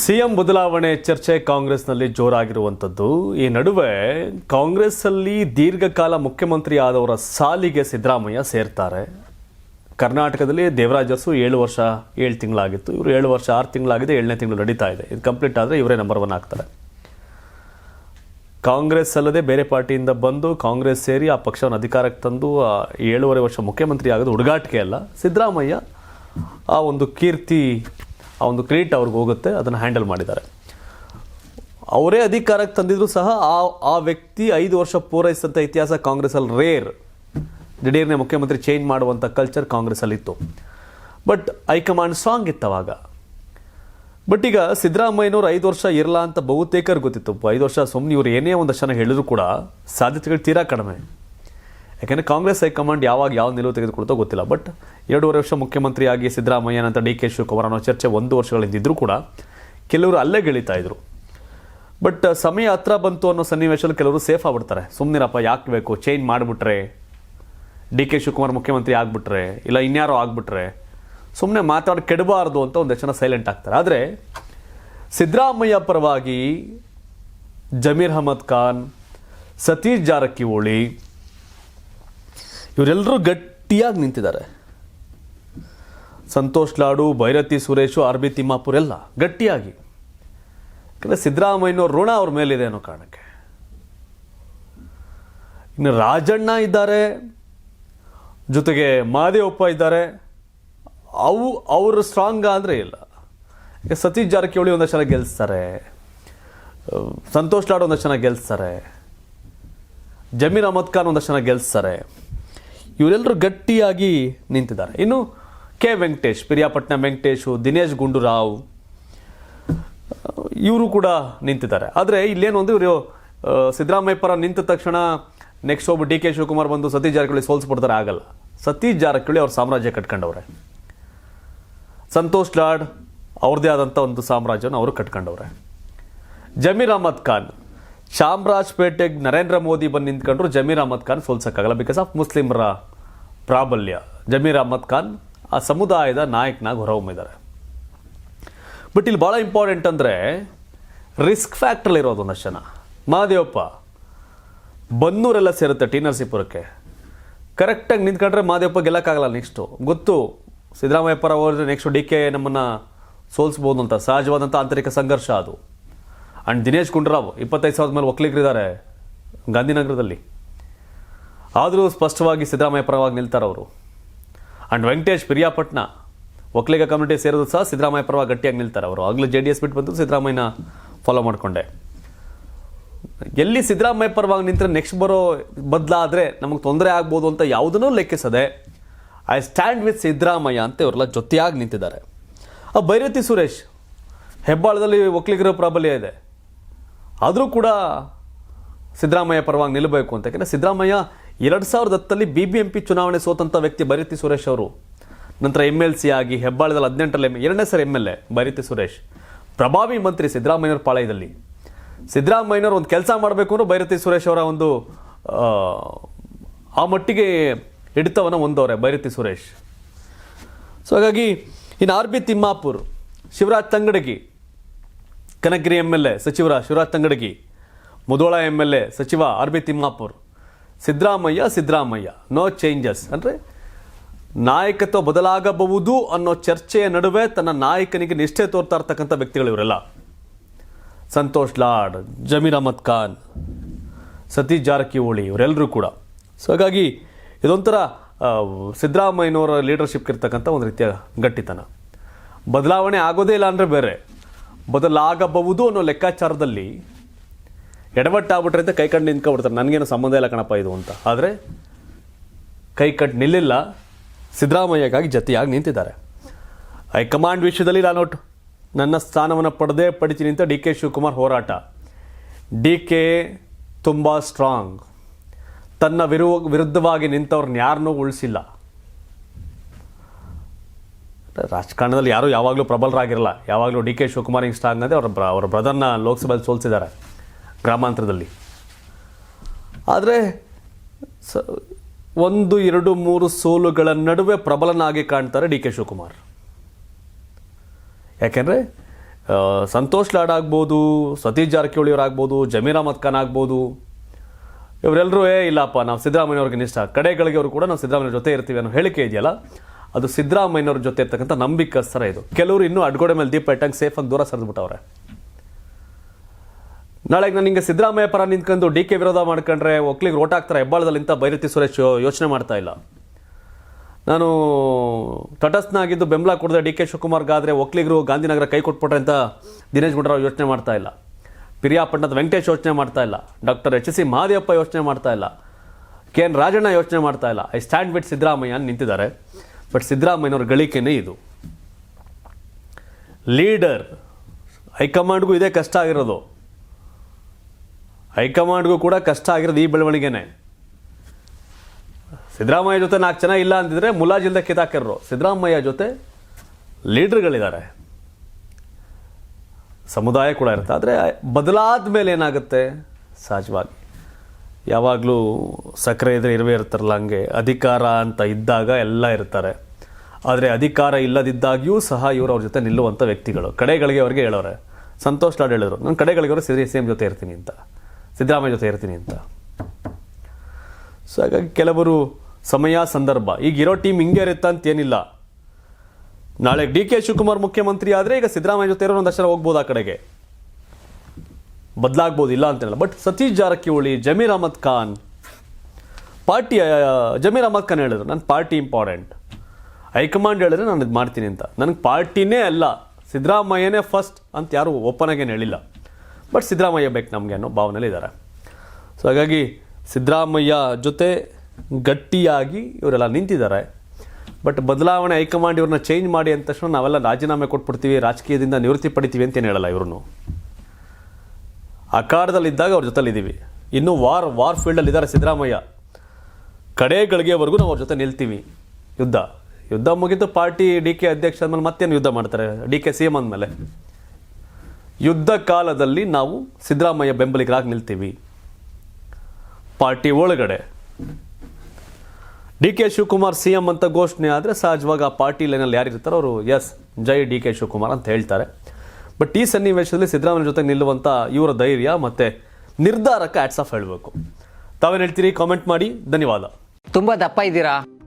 CM ಬದಲಾವಣೆ ಚರ್ಚೆ ಕಾಂಗ್ರೆಸ್ನಲ್ಲಿ ಜೋರಾಗಿರುವಂಥದ್ದು. ಈ ನಡುವೆ ಕಾಂಗ್ರೆಸ್ಸಲ್ಲಿ ದೀರ್ಘಕಾಲ ಮುಖ್ಯಮಂತ್ರಿ ಆದವರ ಸಾಲಿಗೆ ಸಿದ್ದರಾಮಯ್ಯ ಸೇರ್ತಾರೆ. ಕರ್ನಾಟಕದಲ್ಲಿ ದೇವರಾಜಸ್ಸು ಏಳು ವರ್ಷ, ಏಳು ತಿಂಗಳಾಗಿತ್ತು. ಇವರು ಏಳು ವರ್ಷ, ಆರು ತಿಂಗಳಾಗಿದೆ, ಏಳನೇ ತಿಂಗಳು ನಡೀತಾ ಇದೆ. ಇದು ಕಂಪ್ಲೀಟ್ ಆದರೆ ಇವರೇ ನಂಬರ್ ಒನ್ ಆಗ್ತಾರೆ. ಕಾಂಗ್ರೆಸ್ ಅಲ್ಲದೆ ಬೇರೆ ಪಾರ್ಟಿಯಿಂದ ಬಂದು ಕಾಂಗ್ರೆಸ್ ಸೇರಿ ಆ ಪಕ್ಷವನ್ನು ಅಧಿಕಾರಕ್ಕೆ ತಂದು ಏಳೂವರೆ ವರ್ಷ ಮುಖ್ಯಮಂತ್ರಿ ಆಗೋದು ಹುಡುಗಾಟಿಕೆ ಅಲ್ಲ. ಸಿದ್ದರಾಮಯ್ಯ ಆ ಒಂದು ಕೀರ್ತಿ ಆ ಒಂದು ಕ್ರೆಡಿಟ್ ಅವ್ರಿಗೆ ಹೋಗುತ್ತೆ, ಅದನ್ನು ಹ್ಯಾಂಡಲ್ ಮಾಡಿದ್ದಾರೆ. ಅವರೇ ಅಧಿಕಾರಕ್ಕೆ ತಂದಿದ್ರು ಸಹ ಆ ಆ ವ್ಯಕ್ತಿ ಐದು ವರ್ಷ ಪೂರೈಸಿದಂಥ ಇತಿಹಾಸ ಕಾಂಗ್ರೆಸ್ಸಲ್ಲಿ ರೇರ್. ದಿಢೀರ್ನೇ ಮುಖ್ಯಮಂತ್ರಿ ಚೇಂಜ್ ಮಾಡುವಂಥ ಕಲ್ಚರ್ ಕಾಂಗ್ರೆಸ್ಸಲ್ಲಿ ಇತ್ತು ಬಟ್ ಹೈಕಮಾಂಡ್ ಸಾಂಗ್ ಇತ್ತು ಅವಾಗ ಬಟ್ ಈಗ ಸಿದ್ದರಾಮಯ್ಯನವ್ರು ಐದು ವರ್ಷ ಇರಲ್ಲ ಅಂತ ಬಹುತೇಕರು ಗೊತ್ತಿತ್ತು. ಐದು ವರ್ಷ ಸುಮ್ಮನೆ ಇವ್ರು ಏನೇ ಒಂದು ಜನ ಹೇಳಿದ್ರು ಕೂಡ ಸಾಧ್ಯತೆಗಳು ತೀರಾ ಕಡಿಮೆ. ಯಾಕೆಂದರೆ ಕಾಂಗ್ರೆಸ್ ಹೈಕಮಾಂಡ್ ಯಾವಾಗ ಯಾವ ನಿಲುವು ತೆಗೆದುಕೊಳ್ತೋ ಗೊತ್ತಿಲ್ಲ. ಬಟ್ ಎರಡೂವರೆ ವರ್ಷ ಮುಖ್ಯಮಂತ್ರಿಯಾಗಿ ಸಿದ್ದರಾಮಯ್ಯ, ನಂತರ ಡಿ ಕೆ ಶಿವಕುಮಾರ್ ಅನ್ನೋ ಚರ್ಚೆ ಒಂದು ವರ್ಷಗಳಿಂದ ಇದ್ರೂ ಕೂಡ ಕೆಲವರು ಅಲ್ಲೇ ಗೆಳೀತಾ ಇದ್ರು. ಬಟ್ ಸಮಯ ಹತ್ರ ಬಂತು ಅನ್ನೋ ಸನ್ನಿವೇಶದಲ್ಲಿ ಕೆಲವರು ಸೇಫ್ ಆಗ್ಬಿಡ್ತಾರೆ. ಸುಮ್ಮನಿರಪ್ಪ ಯಾಕೆ ಬೇಕು? ಚೇಂಜ್ ಮಾಡಿಬಿಟ್ರೆ, ಡಿ ಕೆ ಶಿವಕುಮಾರ್ ಮುಖ್ಯಮಂತ್ರಿ ಆಗ್ಬಿಟ್ರೆ, ಇಲ್ಲ ಇನ್ಯಾರೋ ಆಗ್ಬಿಟ್ರೆ ಸುಮ್ಮನೆ ಮಾತಾಡಿ ಕೆಡಬಾರ್ದು ಅಂತ ಒಂದಷ್ಟು ಜನ ಸೈಲೆಂಟ್ ಆಗ್ತಾರೆ. ಆದರೆ, ಸಿದ್ದರಾಮಯ್ಯ ಪರವಾಗಿ ಜಮೀರ್ ಅಹಮದ್ ಖಾನ್, ಸತೀಶ್ ಜಾರಕಿಹೊಳಿ ಇವರೆಲ್ಲರೂ ಗಟ್ಟಿಯಾಗಿ ನಿಂತಿದ್ದಾರೆ. ಸಂತೋಷ್ ಲಾಡು, ಭೈರತಿ ಸುರೇಶು, ಆರ್ ಬಿ ತಿಮ್ಮಾಪುರ್ ಎಲ್ಲ ಗಟ್ಟಿಯಾಗಿ. ಯಾಕಂದರೆ ಸಿದ್ದರಾಮಯ್ಯನವ್ರ ಋಣ ಅವ್ರ ಮೇಲಿದೆ ಅನ್ನೋ ಕಾರಣಕ್ಕೆ. ಇನ್ನು ರಾಜಣ್ಣ ಇದ್ದಾರೆ, ಜೊತೆಗೆ ಮಹದೇವಪ್ಪ ಇದ್ದಾರೆ. ಅವು, ಅವರು ಸ್ಟ್ರಾಂಗ್ ಅಂದರೆ ಇಲ್ಲ. ಈಗ ಸತೀಶ್ ಜಾರಕಿಹೊಳಿ ಒಂದಷ್ಟು ಜನ ಗೆಲ್ಲಿಸ್ತಾರೆ ಸಂತೋಷ್ ಲಾಡ್ ಒಂದಷ್ಟು ಜನ ಗೆಲ್ಲಿಸ್ತಾರೆ ಜಮೀರ್ ಅಹಮದ್ ಖಾನ್ ಒಂದಷ್ಟು ಜನ ಗೆಲ್ಲಿಸ್ತಾರೆ ಇವರೆಲ್ಲರೂ ಗಟ್ಟಿಯಾಗಿ ನಿಂತಿದ್ದಾರೆ. ಇನ್ನು ಕೆ. ವೆಂಕಟೇಶ್, ಪಿರಿಯಾಪಟ್ಟಣ ವೆಂಕಟೇಶು, ದಿನೇಶ್ ಗುಂಡೂರಾವ್, ಇವರು ಕೂಡ ನಿಂತಿದ್ದಾರೆ. ಆದರೆ ಇಲ್ಲೇನು ಒಂದು ಇವರು ಸಿದ್ದರಾಮಯ್ಯ ಪರ ನಿಂತ ತಕ್ಷಣ ನೆಕ್ಸ್ಟ್ ಒಬ್ಬ ಡಿ ಕೆ ಶಿವಕುಮಾರ್ ಬಂದು ಸತೀಶ್ ಜಾರಕಿಹೊಳಿ ಸೋಲ್ಸ್ಬಿಡ್ತಾರೆ, ಆಗಲ್ಲ. ಸತೀಶ್ ಜಾರಕಿಹೊಳಿ ಅವ್ರ ಸಾಮ್ರಾಜ್ಯ ಕಟ್ಕೊಂಡವ್ರೆ. ಸಂತೋಷ್ ಲಾಡ್ ಅವ್ರದ್ದೇ ಆದಂಥ ಒಂದು ಸಾಮ್ರಾಜ್ಯವನ್ನು ಅವರು ಕಟ್ಕೊಂಡವ್ರೆ. ಜಮೀರ್ ಅಹಮದ್ ಖಾನ್ ಚಾಮರಾಜಪೇಟೆಗೆ ನರೇಂದ್ರ ಮೋದಿ ಬಂದು ನಿಂತ್ಕೊಂಡ್ರು ಜಮೀರ್ ಅಹಮದ್ ಖಾನ್ ಸೋಲ್ಸೋಕ್ಕಾಗಲ್ಲ ಬಿಕಾಸ್ ಆಫ್ ಮುಸ್ಲಿಮರ ಪ್ರಾಬಲ್ಯ. ಜಮೀರ್ ಅಹಮದ್ ಖಾನ್, ಆ ಸಮುದಾಯದ ನಾಯಕನಾಗಿ ಹೊರಹೊಮ್ಮಿದ್ದಾರೆ. ಬಟ್ ಇಲ್ಲಿ ಭಾಳ ಇಂಪಾರ್ಟೆಂಟ್ ಅಂದರೆ ರಿಸ್ಕ್ ಫ್ಯಾಕ್ಟ್ರಲ್ಲಿ ಇರೋದು ಒಂದಷ್ಟು ಜನ. ಮಹಾದೇವಪ್ಪ, ಬನ್ನೂರೆಲ್ಲ ಸೇರುತ್ತೆ ಟಿ ನರಸೀಪುರಕ್ಕೆ ಕರೆಕ್ಟಾಗಿ ನಿಂತ್ಕೊಂಡ್ರೆ ಮಹಾದೇವಪ್ಪ ಗೆಲ್ಲಕ್ಕಾಗಲ್ಲ ನೆಕ್ಸ್ಟು ಗೊತ್ತು ಸಿದ್ದರಾಮಯ್ಯ ಪರ ಹೋದ್ರೆ ನೆಕ್ಸ್ಟು ಡಿ ಕೆ ನಮ್ಮನ್ನು ಸೋಲಿಸ್ಬೋದು ಅಂತ ಸಹಜವಾದಂಥ ಆಂತರಿಕ ಸಂಘರ್ಷ ಅದು. ಆ್ಯಂಡ್ ದಿನೇಶ್ ಗುಂಡ್ರಾವ್, ಇಪ್ಪತ್ತೈದು ಸಾವಿರದ ಮೇಲೆ ಒಕ್ಕಲಿಗರಿದ್ದಾರೆ, ಗಾಂಧಿನಗರದಲ್ಲಿ. ಆದರೂ ಸ್ಪಷ್ಟವಾಗಿ ಸಿದ್ದರಾಮಯ್ಯ ಪರವಾಗಿ ನಿಲ್ತಾರೆ ಅವರು ಆ್ಯಂಡ್ ವೆಂಕಟೇಶ್ ಪಿರಿಯಾಪಟ್ನ ಒಕ್ಕಲಿಗ ಕಮ್ಯುನಿಟಿ ಸೇರೋದು ಸಹ ಸಿದ್ದರಾಮಯ್ಯ ಪರವಾಗಿ ಗಟ್ಟಿಯಾಗಿ ನಿಲ್ತಾರೆ ಅವರು ಆಗಲೂ ಜೆ ಡಿ ಎಸ್ ಬಿಟ್ಟು ಬಂದು ಸಿದ್ದರಾಮಯ್ಯನ ಫಾಲೋ ಮಾಡಿಕೊಂಡೆ. ಎಲ್ಲಿ ಸಿದ್ದರಾಮಯ್ಯ ಪರವಾಗಿ ನಿಂತರೆ ನೆಕ್ಸ್ಟ್ ಬರೋ ಬದಲಾದರೆ ನಮಗೆ ತೊಂದರೆ ಆಗ್ಬೋದು ಅಂತ ಯಾವುದನ್ನೂ ಲೆಕ್ಕಿಸದೆ ಐ ಸ್ಟ್ಯಾಂಡ್ ವಿತ್ ಸಿದ್ದರಾಮಯ್ಯ ಅಂತ ಇವರೆಲ್ಲ ಜೊತೆಯಾಗಿ ನಿಂತಿದ್ದಾರೆ. ಆ ಭೈರತಿ ಸುರೇಶ್, ಹೆಬ್ಬಾಳದಲ್ಲಿ ಒಕ್ಕಲಿಗರ ಪ್ರಾಬಲ್ಯ ಇದೆ. ಆದರೂ ಕೂಡ ಸಿದ್ದರಾಮಯ್ಯ ಪರವಾಗಿ ನಿಲ್ಲಬೇಕು ಅಂತ. ಯಾಕಂದರೆ ಸಿದ್ದರಾಮಯ್ಯ ಎರಡು ಸಾವಿರದ ಹತ್ತಲ್ಲಿ ಬಿ ಬಿ ಎಂ ಪಿ ಚುನಾವಣೆ ಸೋತಂಥ ವ್ಯಕ್ತಿ ಭೈರತಿ ಸುರೇಶ್ ಅವರು. ನಂತರ ಎಂ ಎಲ್ ಸಿ ಆಗಿ ಹೆಬ್ಬಾಳದಲ್ಲಿ ಹದಿನೆಂಟರಲ್ಲಿ ಎಂ ಎರಡನೇ sir M L A Byrathi Suresh. ಪ್ರಭಾವಿ ಮಂತ್ರಿ ಸಿದ್ದರಾಮಯ್ಯವ್ರ ಪಾಳಯದಲ್ಲಿ. ಸಿದ್ದರಾಮಯ್ಯವ್ರು ಒಂದು ಕೆಲಸ ಮಾಡಬೇಕು ಅಂದ್ರೆ ಬೈರತಿ ಸುರೇಶ್ ಅವರ ಒಂದು ಆ, ಆ ಮಟ್ಟಿಗೆ ಹಿಡಿತವನ್ನು ಹೊಂದವ್ರೆ ಬೈರತಿ ಸುರೇಶ್. ಸೊ ಹಾಗಾಗಿ ಇನ್ನು R B Timmapur Shivaraj Tangadagi Kanakagiri M L A ಸಚಿವರ Shivaraj Tangadagi Mudhol M L A ಸಚಿವ R B Timmapur. Siddaramaiah Siddaramaiah. No changes ಅಂದರೆ ನಾಯಕತ್ವ ಬದಲಾಗಬಹುದು ಅನ್ನೋ ಚರ್ಚೆಯ ನಡುವೆ ತನ್ನ ನಾಯಕನಿಗೆ ನಿಷ್ಠೆ ತೋರ್ತಾ ಇರ್ತಕ್ಕಂಥ ವ್ಯಕ್ತಿಗಳು ಇವರೆಲ್ಲ. ಸಂತೋಷ್ ಲಾಡ್, ಜಮೀರ್ ಅಹಮದ್ ಖಾನ್, ಸತೀಶ್ ಜಾರಕಿಹೊಳಿ, ಇವರೆಲ್ಲರೂ ಕೂಡ. ಸೊ ಹಾಗಾಗಿ ಇದೊಂಥರ ಸಿದ್ದರಾಮಯ್ಯನವರ ಲೀಡರ್ಶಿಪ್ ಇರ್ತಕ್ಕಂಥ ಒಂದು ರೀತಿಯ ಗಟ್ಟಿತನ. ಬದಲಾವಣೆ ಆಗೋದೇ ಇಲ್ಲ ಅಂದರೆ ಬೇರೆ. ಬದಲಾಗಬಹುದು ಅನ್ನೋ ಲೆಕ್ಕಾಚಾರದಲ್ಲಿ ಎಡವಟ್ಟಾಗ್ಬಿಟ್ರೆ ಅಂತ ಕೈ ಕಂಡು ನಿಂತ್ಕೊಬಿಡ್ತಾರೆ ನನಗೇನು ಸಂಬಂಧ ಇಲ್ಲ ಕಣಪ್ಪ ಇದು ಅಂತ. ಆದರೆ ಕೈ ಕಟ್ಟು ನಿಲ್ಲಿಲ್ಲ, ಸಿದ್ದರಾಮಯ್ಯಗಾಗಿ ಜತೆಯಾಗಿ ನಿಂತಿದ್ದಾರೆ. ಹೈಕಮಾಂಡ್ ವಿಷಯದಲ್ಲಿ ನಾನು ನನ್ನ ಸ್ಥಾನವನ್ನು ಪಡೆದೇ ಪಡಿತೀನಿ ಅಂತ ಡಿ ಕೆ ಶಿವಕುಮಾರ್ ಹೋರಾಟ. ಡಿ ಕೆ ತುಂಬ ಸ್ಟ್ರಾಂಗ್. ತನ್ನ ವಿರು, ವಿರುದ್ಧವಾಗಿ ನಿಂತವ್ರನ್ನ ಯಾರನ್ನೂ ಉಳಿಸಿಲ್ಲ. ರಾಜಕಾರಣದಲ್ಲಿ ಯಾರೂ ಯಾವಾಗಲೂ ಪ್ರಬಲರಾಗಿರಲ್ಲ. ಯಾವಾಗಲೂ ಡಿ ಕೆ ಶಿವಕುಮಾರ್ ಹಿಂಗೆ ಸ್ಟ್ರಾಂಗ್ ಅಂದರೆ ಅವ್ರ ಅವರ ಬ್ರದರ್ನ ಲೋಕಸಭೆಯಲ್ಲಿ ಸೋಲಿಸಿದ್ದಾರೆ. ಗ್ರಾಮಾಂತರದಲ್ಲಿ. ಆದರೆ ಸ, ಒಂದು, ಎರಡು, ಮೂರು ಸೋಲುಗಳ ನಡುವೆ ಪ್ರಬಲನಾಗಿ ಕಾಣ್ತಾರೆ ಡಿ ಕೆ ಶಿವಕುಮಾರ್. ಯಾಕೆಂದರೆ ಸಂತೋಷ್ ಲಾಡ್ ಆಗ್ಬೋದು, ಸತೀಶ್ ಜಾರಕಿಹೊಳಿ ಅವ್ರು ಆಗ್ಬೋದು, ಜಮೀರ್ ಅಹಮದ್ ಖಾನ್ ಆಗ್ಬೋದು. ಇವರೆಲ್ಲರೂ ಏ, ಇಲ್ಲಪ್ಪ, ನಾವು ಸಿದ್ದರಾಮಯ್ಯವ್ರಿಗೆ ನಿಷ್ಠ ಕಡೆಗಳಿಗೆ ಅವರು ಕೂಡ ನಾವು ಸಿದ್ದರಾಮಯ್ಯ ಜೊತೆ ಇರ್ತೀವಿ ಅನ್ನೋ ಹೇಳಿಕೆ ಇದೆಯಲ್ಲ, ಅದು ಸಿದ್ದರಾಮಯ್ಯವ್ರ ಜೊತೆ ಇರ್ತಕ್ಕಂಥ ನಂಬಿಕಸ್ತರ ಇದು. ಕೆಲವರು ಇನ್ನೂ ಅಡ್ಗೋಡೆ ಮೇಲೆ ದೀಪ ಇಟ್ಟಂಗೆ ಸೇಫಾಗಿ ದೂರ ಸರಿದ್ಬಿಟ್ಟವ್ರೆ. ನಾಳೆ ನಾನು ಹಿಂಗೆ ಸಿದ್ದರಾಮಯ್ಯ ಪರ ನಿಂತ್ಕೊಂಡು ಡಿ ಕೆ ವಿರೋಧ ಮಾಡ್ಕೊಂಡ್ರೆ ಒಕ್ಲಿಗೆ ರೋಟ್ ಹಾಕ್ತಾರೆ ಹೆಬ್ಬಾಳದಲ್ಲಿ ಇಂಥ ಬೈರತಿ ಸುರೇಶ್ ಯೋಚನೆ ಮಾಡ್ತಾ ಇಲ್ಲ. ನಾನು ತಟಸ್ಥನಾಗಿದ್ದು ಬೆಂಬಲ ಕೊಡದೆ ಡಿ ಕೆ ಶಿವಕುಮಾರ್ಗಾದ್ರೆ ಒಕ್ಲಿಗರು ಗಾಂಧಿನಗರ ಕೈ ಕೊಟ್ಬಿಟ್ರೆ ಅಂತ ದಿನೇಶ್ ಗುಂಡೂರಾವ್ ಯೋಚನೆ ಮಾಡ್ತಾ ಇಲ್ಲ. ಪಿರಿಯಾಪಟ್ಟಣದ ವೆಂಕಟೇಶ್ ಯೋಚನೆ ಮಾಡ್ತಾ ಇಲ್ಲ. ಡಾಕ್ಟರ್ ಎಚ್ ಸಿ ಮಹಾದೇವಪ್ಪ ಯೋಚನೆ ಮಾಡ್ತಾ ಇಲ್ಲ. ಕೆ ಎನ್ ರಾಜಣ್ಣ ಯೋಚನೆ ಮಾಡ್ತಾ ಇಲ್ಲ. ಐ ಸ್ಟ್ಯಾಂಡ್ ವಿತ್ ಸಿದ್ದರಾಮಯ್ಯ ನಿಂತಿದ್ದಾರೆ. ಬಟ್ ಸಿದ್ದರಾಮಯ್ಯನವ್ರ ಗಳಿಕೆನೇ ಇದು. ಲೀಡರ್, ಹೈಕಮಾಂಡ್ಗೂ ಇದೇ ಕಷ್ಟ ಆಗಿರೋದು. ಹೈಕಮಾಂಡ್ಗೂ ಕೂಡ ಕಷ್ಟ ಆಗಿರೋದು ಈ ಬೆಳವಣಿಗೆನೆ. ಸಿದ್ದರಾಮಯ್ಯ ಜೊತೆ ನಾಲ್ಕು ಜನ ಇಲ್ಲ ಅಂತಿದ್ರೆ ಮುಲಾಜಿಲ್ದ ಕಿತಾಕರರು. ಸಿದ್ದರಾಮಯ್ಯ ಜೊತೆ ಲೀಡರ್ಗಳಿದ್ದಾರೆ. ಸಮುದಾಯ ಕೂಡ ಇರುತ್ತೆ. ಆದರೆ ಬದಲಾದ ಮೇಲೆ ಏನಾಗುತ್ತೆ? ಸಹಜವಾಗಿ. ಯಾವಾಗಲೂ ಸಕ್ಕರೆ ಇದ್ರೆ ಇರುವೆ ಇರ್ತಾರಲ್ಲ ಹಂಗೆ. ಅಧಿಕಾರ ಅಂತ ಇದ್ದಾಗ ಎಲ್ಲ ಇರ್ತಾರೆ. ಆದರೆ ಅಧಿಕಾರ ಇಲ್ಲದಿದ್ದಾಗಿಯೂ ಸಹ ಇವರು ಅವ್ರ ಜೊತೆ ನಿಲ್ಲುವಂಥ ವ್ಯಕ್ತಿಗಳು. ಕಡೆಗಳಿಗೆ ಅವ್ರಿಗೆ ಹೇಳೋರೆ. ಸಂತೋಷ್ ಲಾಡ್ ಹೇಳಿದ್ರು. ನಾನು ಕಡೆಗಳಿಗೆ ಅವರು ಸಿ ಎಂ ಜೊತೆ ಇರ್ತೀನಿ ಅಂತ. ಸಿದ್ದರಾಮಯ್ಯ ಜೊತೆ ಇರ್ತೀನಿ ಅಂತ. ಸೊ ಹಾಗಾಗಿ ಕೆಲವರು ಸಮಯ, ಸಂದರ್ಭ. ಈಗ ಇರೋ ಟೀಮ್ ಹಿಂಗೆ ಇರುತ್ತೆ ಅಂತ ಏನಿಲ್ಲ. ನಾಳೆ ಡಿ ಕೆ ಶಿವಕುಮಾರ್ ಮುಖ್ಯಮಂತ್ರಿ ಆದರೆ ಈಗ ಸಿದ್ದರಾಮಯ್ಯ ಜೊತೆ ಇರೋ ಒಂದು ಜನ ಹೋಗ್ಬೋದು ಆ ಕಡೆಗೆ. ಬದಲಾಗ್ಬೋದು ಇಲ್ಲ ಅಂತೇನಲ್ಲ. ಬಟ್ ಸತೀಶ್ ಜಾರಕಿಹೊಳಿ, ಜಮೀರ್ ಅಹಮದ್ ಖಾನ್, ಪಾರ್ಟಿ ಜಮೀರ್ ಅಹಮದ್ ಖಾನ್ ಹೇಳಿದ್ರು. ನನ್ನ ಪಾರ್ಟಿ ಇಂಪಾರ್ಟೆಂಟ್ ಹೈಕಮಾಂಡ್ ಹೇಳಿದ್ರೆ ನಾನು ಇದು ಮಾಡ್ತೀನಿ ಅಂತ. ನನಗೆ ಪಾರ್ಟಿನೇ ಅಲ್ಲ. ಸಿದ್ದರಾಮಯ್ಯನೇ ಫಸ್ಟ್ ಅಂತ ಯಾರು ಓಪನ್ ಆಗೇನು ಹೇಳಿಲ್ಲ. ಬಟ್ ಸಿದ್ದರಾಮಯ್ಯ ಬೇಕು ನಮಗೆ ಅನ್ನೋ ಭಾವನೆಯಲ್ಲಿ ಇದ್ದಾರೆ ಸೊ ಹಾಗಾಗಿ ಸಿದ್ದರಾಮಯ್ಯ ಜೊತೆ ಗಟ್ಟಿಯಾಗಿ ಇವರೆಲ್ಲ ನಿಂತಿದ್ದಾರೆ. ಬಟ್ ಬದಲಾವಣೆ ಹೈಕಮಾಂಡ್ ಇವ್ರನ್ನ ಚೇಂಜ್ ಮಾಡಿ ಅಂದ ತಕ್ಷಣ ನಾವೆಲ್ಲ ರಾಜೀನಾಮೆ ಕೊಟ್ಬಿಡ್ತೀವಿ, ರಾಜಕೀಯದಿಂದ ನಿವೃತ್ತಿ ಪಡಿತೀವಿ ಅಂತೇನು ಹೇಳಲ್ಲ ಇವ್ರನ್ನು ಅಖಾಡದಲ್ಲಿದ್ದಾಗ ಅವ್ರ ಜೊತೆಲಿದ್ದೀವಿ ಇನ್ನೂ ವಾರ್ ವಾರ್ ಫೀಲ್ಡಲ್ಲಿ ಇದ್ದಾರೆ ಸಿದ್ದರಾಮಯ್ಯ ಕಡೆ ಗಳಿಗೆವರೆಗೂ ನಾವು ಅವ್ರ ಜೊತೆ ನಿಲ್ತೀವಿ. ಯುದ್ಧ. ಯುದ್ಧ ಮುಗಿದು ಪಾರ್ಟಿ ಡಿ ಕೆ ಅಧ್ಯಕ್ಷ ಆದಮೇಲೆ ಮತ್ತೇನು ಯುದ್ಧ ಮಾಡ್ತಾರೆ? ಡಿ ಕೆ ಸಿ ಎಂ ಅಂದಮೇಲೆ. ಯುದ್ಧ ಕಾಲದಲ್ಲಿ ನಾವು ಸಿದ್ದರಾಮಯ್ಯ ಬೆಂಬಲಿಗರಾಗಿ ನಿಲ್ತೀವಿ. ಪಾರ್ಟಿ ಒಳಗಡೆ. D K Shivakumar C M ಅಂತ ಘೋಷಣೆ ಆದರೆ ಸಹಜವಾಗಿ ಆ ಪಾರ್ಟಿ ಲೈನಲ್ಲಿ ಯಾರಿರ್ತಾರೋ ಅವರು ಎಸ್ ಜೈ ಡಿ ಕೆ ಶಿವಕುಮಾರ್ ಅಂತ ಹೇಳ್ತಾರೆ. ಬಟ್ ಈ ಸನ್ನಿವೇಶದಲ್ಲಿ ಸಿದ್ದರಾಮಯ್ಯ ಜೊತೆ ನಿಲ್ಲುವಂಥ ಇವರ ಧೈರ್ಯ ಮತ್ತು ನಿರ್ಧಾರಕ್ಕೆ ಆಟ್ಸ್ ಆಫ್ ಹೇಳಬೇಕು. ತಾವೇನು ಹೇಳ್ತೀರಿ? ಕಾಮೆಂಟ್ ಮಾಡಿ. ಧನ್ಯವಾದ. ತುಂಬ ದಪ್ಪ ಇದ್ದೀರಾ?